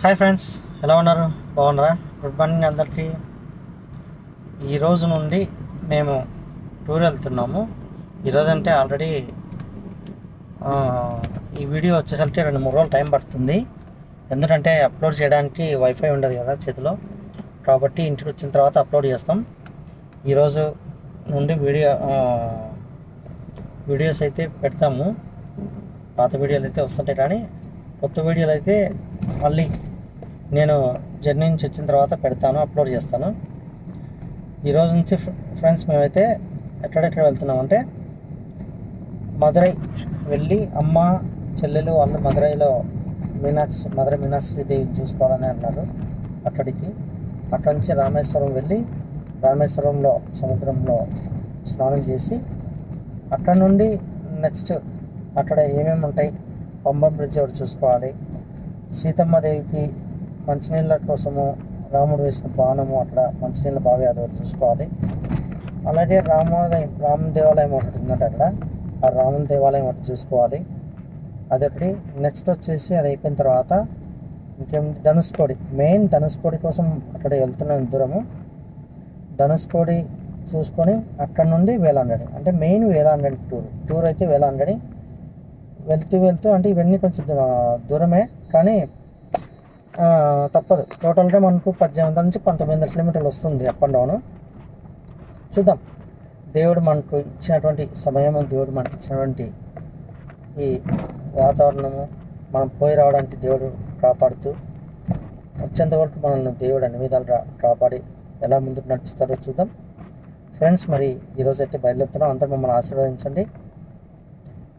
Hi friends ఎలా ఉన్నారు? బాగున్నారా? గుడ్ మార్నింగ్ అందరికీ. ఈరోజు నుండి మేము టూర్ వెళ్తున్నాము. ఈరోజు అంటే ఆల్రెడీ ఈ వీడియో వచ్చేసరికి రెండు మూడు రోజులు టైం పడుతుంది. ఎందుకంటే అప్లోడ్ చేయడానికి వైఫై ఉండదు కదా చేతిలో. కాబట్టి ఇంటికి వచ్చిన తర్వాత అప్లోడ్ చేస్తాం. ఈరోజు నుండి వీడియో వీడియోస్ అయితే పెడతాము. పాత వీడియోలు అయితే వస్తుంటాయి కానీ కొత్త వీడియోలు అయితే మళ్ళీ నేను జర్నీ నుంచి వచ్చిన తర్వాత పెడతాను అప్లోడ్ చేస్తాను. ఈరోజు నుంచి ఫ్రెండ్స్ మేమైతే ఎక్కడెక్కడ వెళ్తున్నామంటే మదురై వెళ్ళి అమ్మ చెల్లెలు వాళ్ళు మదురైలో మీనాక్షి మదురై మీనాక్షి దేవి చూసుకోవాలని అన్నారు అక్కడికి. అక్కడి నుంచి రామేశ్వరం వెళ్ళి రామేశ్వరంలో సముద్రంలో స్నానం చేసి అక్కడ నుండి నెక్స్ట్ అక్కడ ఏమేమి ఉంటాయి పంబం బ్రిడ్జ్ ఒకటి చూసుకోవాలి. సీతమ్మ దేవికి మంచినీళ్ళ కోసము రాముడు వేసిన బాణము అక్కడ మంచినీళ్ళ బావి అది ఒకటి చూసుకోవాలి. అలాగే రామాలయం రామ దేవాలయం ఒకటి ఉందంటే అక్కడ. ఆ రాముల దేవాలయం ఒకటి చూసుకోవాలి. అదొకటి. నెక్స్ట్ వచ్చేసి అది అయిపోయిన తర్వాత ఇంకేముంది ధనుష్కోడి మెయిన్ ధనుష్కోడి కోసం అక్కడ వెళ్తున్నాం దూరము. ధనుష్కోడి చూసుకొని అక్కడ నుండి వేలాండడి. అంటే మెయిన్ వేలాండడి టూర్. టూర్ అయితే వేలాండడి. వెళ్తూ వెళ్తూ అంటే ఇవన్నీ కొంచెం దూరమే కానీ తప్పదు. టోటల్గా మనకు పద్దెనిమిది నుంచి పంతొమ్మిది వందల కిలోమీటర్లు వస్తుంది అప్ అండ్ డౌన్ చూద్దాం. దేవుడు మనకు ఇచ్చినటువంటి సమయము దేవుడు మనకి ఇచ్చినటువంటి ఈ వాతావరణము మనం పోయి రావడానికి దేవుడు కాపాడుతూ వచ్చేంతవరకు మనల్ని దేవుడు అన్ని విధాలు కాపాడి ఎలా ముందుకు నడిపిస్తారో చూద్దాం. ఫ్రెండ్స్ మరి ఈరోజు అయితే బయలుదేరుతున్నాం. అందరూ మమ్మల్ని ఆశీర్వదించండి.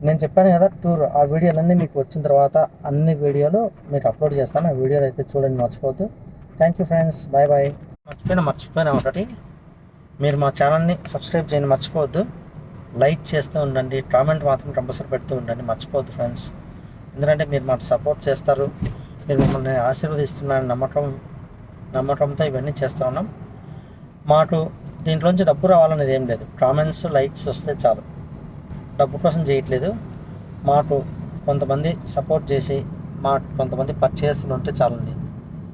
నేను చెప్పాను కదా టూర్ ఆ వీడియోలన్నీ మీకు వచ్చిన తర్వాత అన్ని వీడియోలు మీకు అప్లోడ్ చేస్తాను. ఆ వీడియోలు అయితే చూడండి మర్చిపోవద్దు. Thank you friends bye bye మర్చిపోయినా మర్చిపోయినా ఒకటి. మీరు మా ఛానల్ని సబ్స్క్రైబ్ చేయండి మర్చిపోవద్దు. లైక్ చేస్తూ ఉండండి. కామెంట్ మాత్రం కంపల్సరీ పెడుతూ ఉండండి. మర్చిపోవద్దు ఫ్రెండ్స్ ఎందుకంటే మీరు మాకు సపోర్ట్ చేస్తారు. మీరు మమ్మల్ని ఆశీర్వదిస్తున్నారని నమ్మకం నమ్మకంతో ఇవన్నీ చేస్తూ ఉన్నాం. మాకు దీంట్లోంచి డబ్బు రావాలనేది ఏం లేదు. కామెంట్స్ లైక్స్ వస్తే చాలు. డబ్బు కోసం చేయట్లేదు. మాకు కొంతమంది సపోర్ట్ చేసి మా కొంతమంది పర్చేస్లు ఉంటే చాలండి.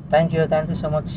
Thank you thank you so much